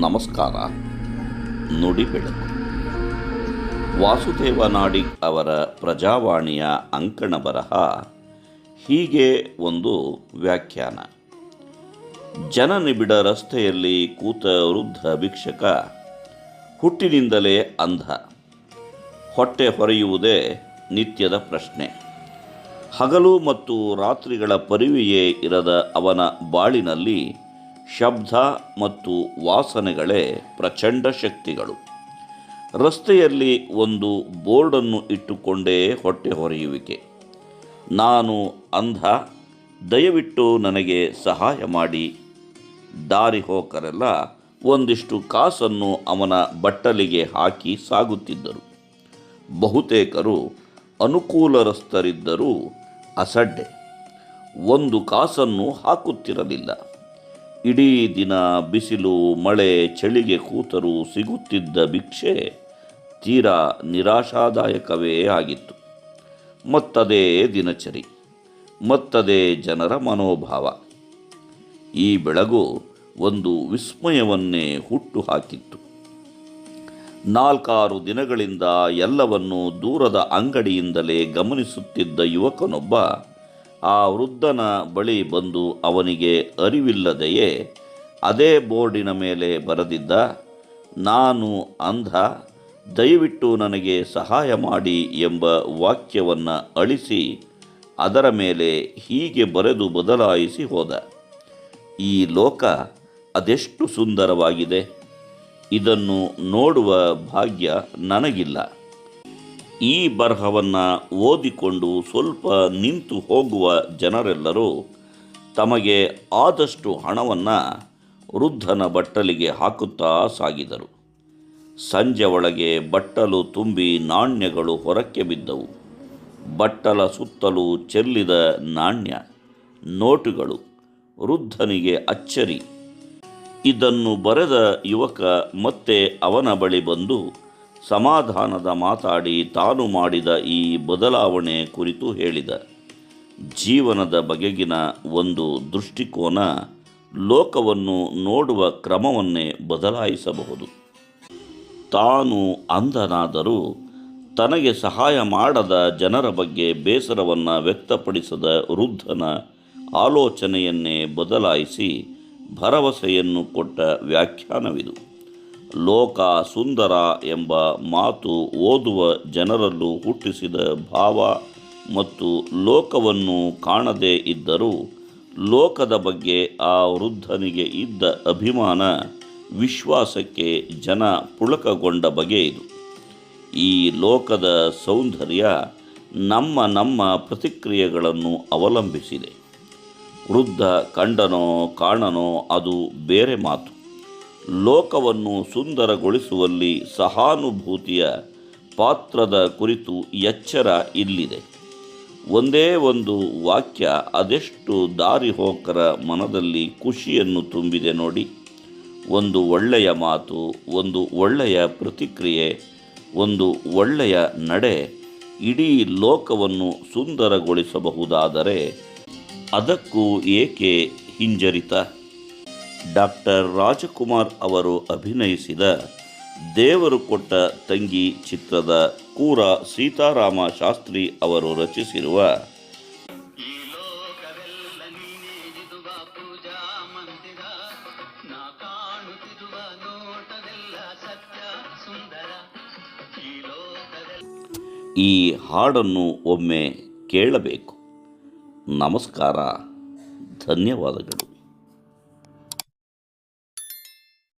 ನಮಸ್ಕಾರ. ನುಡಿ ಬೆಳಕು. ವಾಸುದೇವ ನಾಡಿಗ್ ಅವರ ಪ್ರಜಾವಾಣಿಯ ಅಂಕಣ ಬರಹ ಹೀಗೆ ಒಂದು ವ್ಯಾಖ್ಯಾನ. ಜನನಿಬಿಡ ರಸ್ತೆಯಲ್ಲಿ ಕೂತ ವೃದ್ಧ ಭಿಕ್ಷಕ ಹುಟ್ಟಿನಿಂದಲೇ ಅಂಧ. ಹೊಟ್ಟೆ ಹೊರೆಯುವುದೇ ನಿತ್ಯದ ಪ್ರಶ್ನೆ. ಹಗಲು ಮತ್ತು ರಾತ್ರಿಗಳ ಪರಿವೆಯೇ ಇರದ ಅವನ ಬಾಳಿನಲ್ಲಿ ಶಬ್ದ ಮತ್ತು ವಾಸನೆಗಳೇ ಪ್ರಚಂಡ ಶಕ್ತಿಗಳು. ರಸ್ತೆಯಲ್ಲಿ ಒಂದು ಬೋರ್ಡನ್ನು ಇಟ್ಟುಕೊಂಡೇ ಹೊಟ್ಟೆ ಹೊರೆಯುವಿಕೆ. ನಾನು ಅಂಧ, ದಯವಿಟ್ಟು ನನಗೆ ಸಹಾಯ ಮಾಡಿ. ದಾರಿ ಹೋಕರೆಲ್ಲ ಒಂದಿಷ್ಟು ಕಾಸನ್ನು ಅವನ ಬಟ್ಟಲಿಗೆ ಹಾಕಿ ಸಾಗುತ್ತಿದ್ದರು. ಬಹುತೇಕರು ಅನುಕೂಲರಸ್ಥರಿದ್ದರೂ ಅಸಡ್ಡೆ. ಒಂದು ಕಾಸನ್ನು ಹಾಕುತ್ತಿರಲಿಲ್ಲ. ಇಡೀ ದಿನ ಬಿಸಿಲು, ಮಳೆ, ಚಳಿಗೆ ಕೂತರೂ ಸಿಗುತ್ತಿದ್ದ ಭಿಕ್ಷೆ ತೀರಾ ನಿರಾಶಾದಾಯಕವೇ ಆಗಿತ್ತು. ಮತ್ತದೇ ದಿನಚರಿ, ಮತ್ತದೇ ಜನರ ಮನೋಭಾವ. ಈ ಬೆಳಗು ಒಂದು ವಿಸ್ಮಯವನ್ನೇ ಹುಟ್ಟು ಹಾಕಿತ್ತು ನಾಲ್ಕಾರು ದಿನಗಳಿಂದ ಎಲ್ಲವನ್ನು ದೂರದ ಅಂಗಡಿಯಿಂದಲೇ ಗಮನಿಸುತ್ತಿದ್ದ ಯುವಕನೊಬ್ಬ ಆ ವೃದ್ಧನ ಬಳಿ ಬಂದು ಅವನಿಗೆ ಅರಿವಿಲ್ಲದೆಯೇ ಅದೇ ಬೋರ್ಡಿನ ಮೇಲೆ ಬರೆದಿದ್ದ, ನಾನು ಅಂಧ, ದಯವಿಟ್ಟು ನನಗೆ ಸಹಾಯ ಮಾಡಿ ಎಂಬ ವಾಕ್ಯವನ್ನು ಅಳಿಸಿ ಅದರ ಮೇಲೆ ಹೀಗೆ ಬರೆದು ಬದಲಾಯಿಸಿ ಹೋದ. ಈ ಲೋಕ ಅದೆಷ್ಟು ಸುಂದರವಾಗಿದೆ. ಇದನ್ನು ನೋಡುವ ಭಾಗ್ಯ ನನಗಿಲ್ಲ. ಈ ಬರಹವನ್ನು ಓದಿಕೊಂಡು ಸ್ವಲ್ಪ ನಿಂತು ಹೋಗುವ ಜನರೆಲ್ಲರೂ ತಮಗೆ ಆದಷ್ಟು ಹಣವನ್ನು ವೃದ್ಧನ ಬಟ್ಟಲಿಗೆ ಹಾಕುತ್ತಾ ಸಾಗಿದರು. ಸಂಜೆ ಒಳಗೆ ಬಟ್ಟಲು ತುಂಬಿ ನಾಣ್ಯಗಳು ಹೊರಕ್ಕೆ ಬಿದ್ದವು. ಬಟ್ಟಲ ಸುತ್ತಲೂ ಚೆಲ್ಲಿದ ನಾಣ್ಯ, ನೋಟುಗಳು, ವೃದ್ಧನಿಗೆ ಅಚ್ಚರಿ. ಇದನ್ನು ಬರೆದ ಯುವಕ ಮತ್ತೆ ಅವನ ಬಳಿ ಬಂದು ಸಮಾಧಾನದ ಮಾತಾಡಿ ತಾನು ಮಾಡಿದ ಈ ಬದಲಾವಣೆ ಕುರಿತು ಹೇಳಿದ. ಜೀವನದ ಬಗೆಗಿನ ಒಂದು ದೃಷ್ಟಿಕೋನ ಲೋಕವನ್ನು ನೋಡುವ ಕ್ರಮವನ್ನೇ ಬದಲಾಯಿಸಬಹುದು. ತಾನು ಅಂಧನಾದರೂ ತನಗೆ ಸಹಾಯ ಮಾಡದ ಜನರ ಬಗ್ಗೆ ಬೇಸರವನ್ನು ವ್ಯಕ್ತಪಡಿಸದ ವೃದ್ಧನ ಆಲೋಚನೆಯನ್ನೇ ಬದಲಾಯಿಸಿ ಭರವಸೆಯನ್ನು ಕೊಟ್ಟ ವ್ಯಾಖ್ಯಾನವಿದು. ಲೋಕ ಸುಂದರ ಎಂಬ ಮಾತು ಓದುವ ಜನರಲ್ಲೂ ಹುಟ್ಟಿಸಿದ ಭಾವ ಮತ್ತು ಲೋಕವನ್ನು ಕಾಣದೇ ಇದ್ದರೂ ಲೋಕದ ಬಗ್ಗೆ ಆ ವೃದ್ಧನಿಗೆ ಇದ್ದ ಅಭಿಮಾನ ವಿಶ್ವಾಸಕ್ಕೆ ಜನ ಪುಳಕಗೊಂಡ ಬಗೆ ಇದು. ಈ ಲೋಕದ ಸೌಂದರ್ಯ ನಮ್ಮ ನಮ್ಮ ಪ್ರತಿಕ್ರಿಯೆಗಳನ್ನು ಅವಲಂಬಿಸಿದೆ. ವೃದ್ಧ ಕಂಡನೋ ಕಾಣನೋ ಅದು ಬೇರೆ ಮಾತು. ಲೋಕವನ್ನು ಸುಂದರಗೊಳಿಸುವಲ್ಲಿ ಸಹಾನುಭೂತಿಯ ಪಾತ್ರದ ಕುರಿತು ಎಚ್ಚರ ಇಲ್ಲಿದೆ. ಒಂದೇ ಒಂದು ವಾಕ್ಯ ಅದೆಷ್ಟು ದಾರಿಹೋಕರ ಮನದಲ್ಲಿ ಖುಷಿಯನ್ನು ತುಂಬಿದೆ ನೋಡಿ. ಒಂದು ಒಳ್ಳೆಯ ಮಾತು, ಒಂದು ಒಳ್ಳೆಯ ಪ್ರತಿಕ್ರಿಯೆ, ಒಂದು ಒಳ್ಳೆಯ ನಡೆ ಇಡೀ ಲೋಕವನ್ನು ಸುಂದರಗೊಳಿಸಬಹುದಾದರೆ ಅದಕ್ಕೂ ಏಕೆ ಹಿಂಜರಿತ? ಡಾಕ್ಟರ್ ರಾಜಕುಮಾರ್ ಅವರು ಅಭಿನಯಿಸಿದ ದೇವರು ಕೊಟ್ಟ ತಂಗಿ ಚಿತ್ರದ ಕೂರ ಸೀತಾರಾಮ ಶಾಸ್ತ್ರಿ ಅವರು ರಚಿಸಿರುವ ಈ ಹಾಡನ್ನು ಒಮ್ಮೆ ಕೇಳಬೇಕು. ನಮಸ್ಕಾರ. ಧನ್ಯವಾದಗಳು.